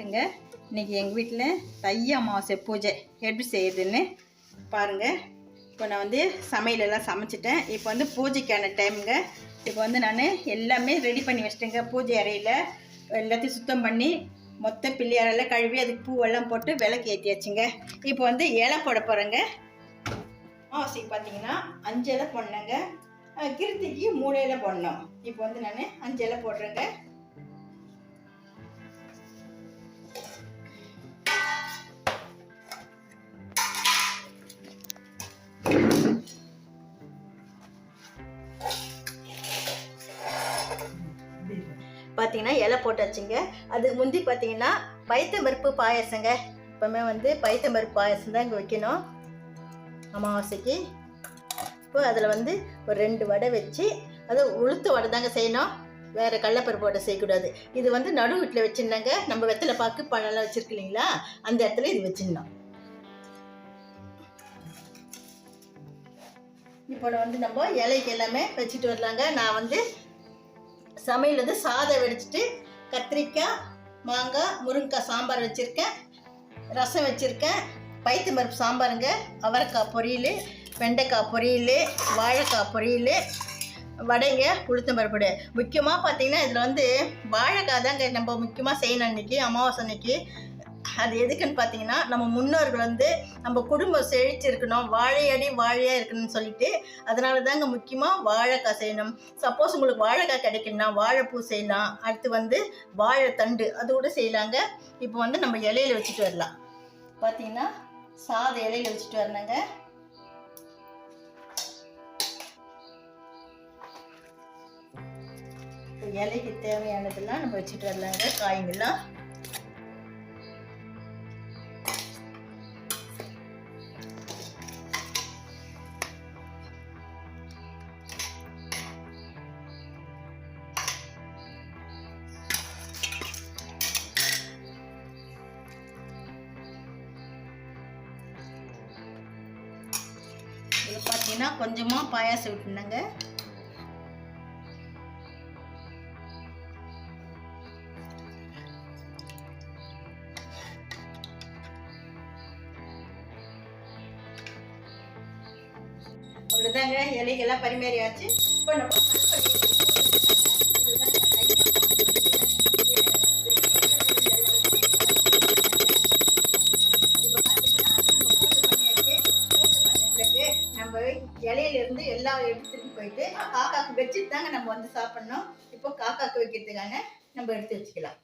வணக்கங்க இன்னைக்கு எங்கள் வீட்டில் தை அமாவாசை பூஜை. எப்படி செய்யுதுன்னு பாருங்கள் இப்போ நான் வந்து சமையலெல்லாம் சமைச்சிட்டேன். இப்போ வந்து பூஜைக்கான டைமுங்க. இப்போ வந்து நான் எல்லாமே ரெடி பண்ணி வச்சிட்டேங்க. பூஜை அறையில் எல்லாத்தையும் சுத்தம் பண்ணி மொத்த பிள்ளையாரெல்லாம் கழுவி அதுக்கு பூவெல்லாம் போட்டு விளக்கு ஏற்றியாச்சுங்க இப்போ வந்து இலை போட போகிறேங்க அமாவாசைக்கு பார்த்தீங்கன்னா அஞ்சு இலை போடணுங்க. கிருத்திக்கு மூணு இலை போடணும். இப்போ வந்து நான் அஞ்சு இலை போடுறேங்க. பார்த்தீங்கன்னா இலை போட்டாச்சுங்க அதுக்கு முந்தி பார்த்தீங்கன்னா பைத்தம்பருப்பு பாயசங்க. எப்போவுமே வந்து பைத்தம்பருப்பு பாயசம் தான் இங்கே வைக்கணும். அமாவாசைக்கு. இப்போ அதில் வந்து ஒரு ரெண்டு வடை வச்சு அது உளுத்த வடை தாங்க செய்யணும். வேறு கடலப்பருப்பு வடை செய்யக்கூடாது. இது வந்து நடு வீட்டில் வச்சுருந்தாங்க. நம்ம வெத்தலை பாக்கு பழம்லாம் வச்சுருக்கு இல்லைங்களா? அந்த இடத்துல இது வச்சிடணும். இப்போ வந்து நம்ம இலைக்கு எல்லாமே வச்சுட்டு வரலாங்க. நான் வந்து சமையல் வந்து சாதம் வெடிச்சிட்டு கத்திரிக்காய் மாங்காய் முருங்கைக்காய் சாம்பார் வச்சுருக்கேன். ரசம் வச்சுருக்கேன். பைத்து பருப்பு சாம்பாருங்க அவரைக்காய் பொரியல் வெண்டைக்காய் பொரியல் வாழைக்காய் பொரியல் வடைங்க உளுத்தம் பருப்பு முக்கியமாக பார்த்தீங்கன்னா இதில் வந்து வாழைக்காய் தாங்க நம்ம முக்கியமாக செய்யணும் அன்றைக்கி அமாவாசை அன்னைக்கு. அது எதுக்குன்னு பார்த்தீங்கன்னா நம்ம முன்னோர்கள் வந்து நம்ம குடும்பம் செழிச்சிருக்கணும் வாழையடி வாழையாக இருக்கணும்னு சொல்லிட்டு அதனால தாங்க முக்கியமாக வாழைக்காய் செய்யணும். சப்போஸ் உங்களுக்கு வாழைக்காய் கிடைக்கலனா வாழைப்பூ செய்யலாம். அடுத்து வந்து வாழைத்தண்டு அது கூட செய்யலாங்க. இப்போ வந்து நம்ம இலையில வச்சுட்டு வரலாம். பார்த்தீங்கன்னா சாத இலையில வச்சுட்டு வரணுங்க. இலைக்கு தேவையானதெல்லாம் நம்ம வச்சுட்டு வரலாங்க. காய்ங்கெல்லாம் இது பார்த்தீங்கன்னா கொஞ்சமாக பாயாசம் விட்டுனங்க. அவ்வளோதாங்க இலைகள்லாம் பரிமாறியாச்சு. இப்போ நம்ம இலையில இருந்து எல்லா எடுத்துட்டு போயிட்டு காக்காக்கு வச்சுட்டு தாங்க நம்ம வந்து சாப்பிடணும். இப்போ காக்காக்கு வைக்கிறதுக்கான நம்ம எடுத்து வச்சுக்கலாம்.